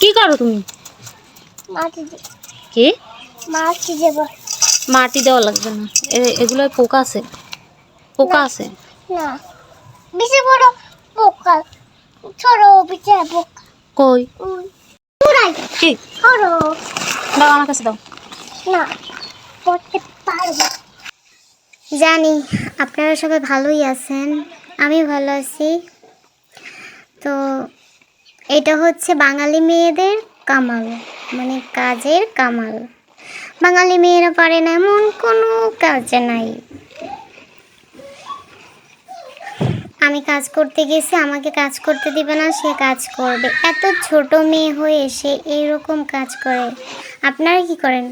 কি করো তুমি? মাটি কি? মাটি দেব। মাটি দেওয়া লাগবে না। এ- এগুলোয় পোকা আছে। পোকা আছে? না। বেশি বড় পোকা। ছোট পিঠে পোকা। কই। পুরাই কি? করো দাও আমার কাছে দাও। না পড়তে পারব। জানি আপনারা সবাই ভালোই আছেন। আমি ভালো আছি। তো এটা হচ্ছে বাঙালি মেয়েদের কামাল মানে কাজের কামাল। বাঙালি মেয়েরা পারে না এমন কোনো কাজ নাই। আমি কাজ করতে গেছি আমাকে কাজ করতে দিবে না সে কাজ করবে। এত ছোট মেয়ে হয়ে সে এইরকম কাজ করে। আপনারা কি করেন?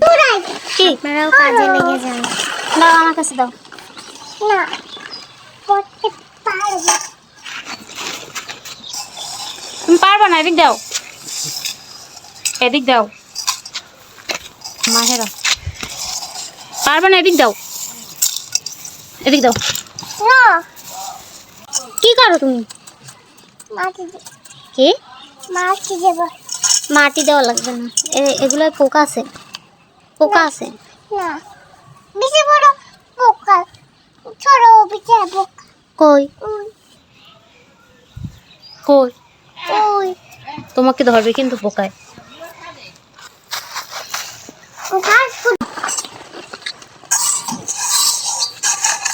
আপনারাও কাজে লেগে যান। দাও আমার কাছে দাও। না করতে পারব তুমি পারবে না এদিক দাও। এদিক দাও। মাহেরা পারবে না এদিক দাও। এদিক দাও। না। কি করো তুমি? মাটি কি? মাটি দেব। মাটি দেওয়া লাগবে না। এ- এগুলোয় পোকা আছে। পোকা আছে। না। বেশি বড় পোকা। ছোট পিঠে পোকা। কই? কই? উই। তোমাকে ধরবে কিন্তু পোকায়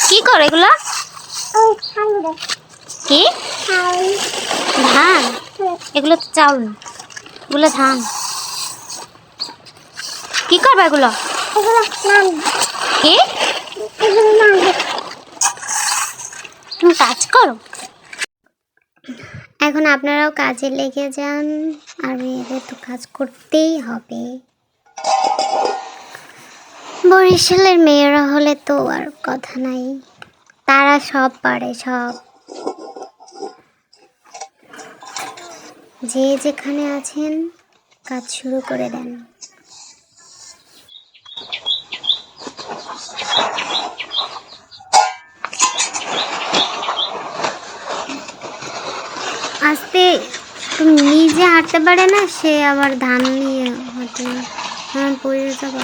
কি করে এগুলা? কি? ধান। এগুলো তো চাউল। এগুলো ধান। কি করবে এগুলো? কি? তুমি কাজ করো। এখন আপনারাও কাজে লেগে যান। আর মেয়েদের তো কাজ করতেই হবে। বরিশালের মেয়েরা হলে তো আর কথা নাই। তারা সব পারে সব। যে যেখানে আছেন, কাজ শুরু করে দেন। আস্তে তুমি নিজে হাঁটতে পারে না সে আবার ধান নিয়ে হাঁটে। হ্যাঁ পড়ে যাব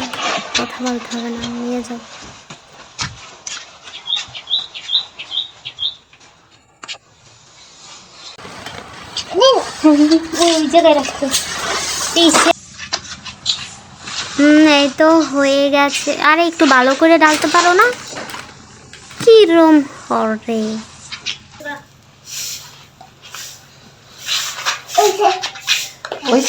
কথা বলতে হবে না নিয়ে যাও। ওই জায়গায় রাখতে হুম এই তো হয়ে গেছে। আরে একটু ভালো করে ডালতে পারো না? কি রুম হরে। Ой.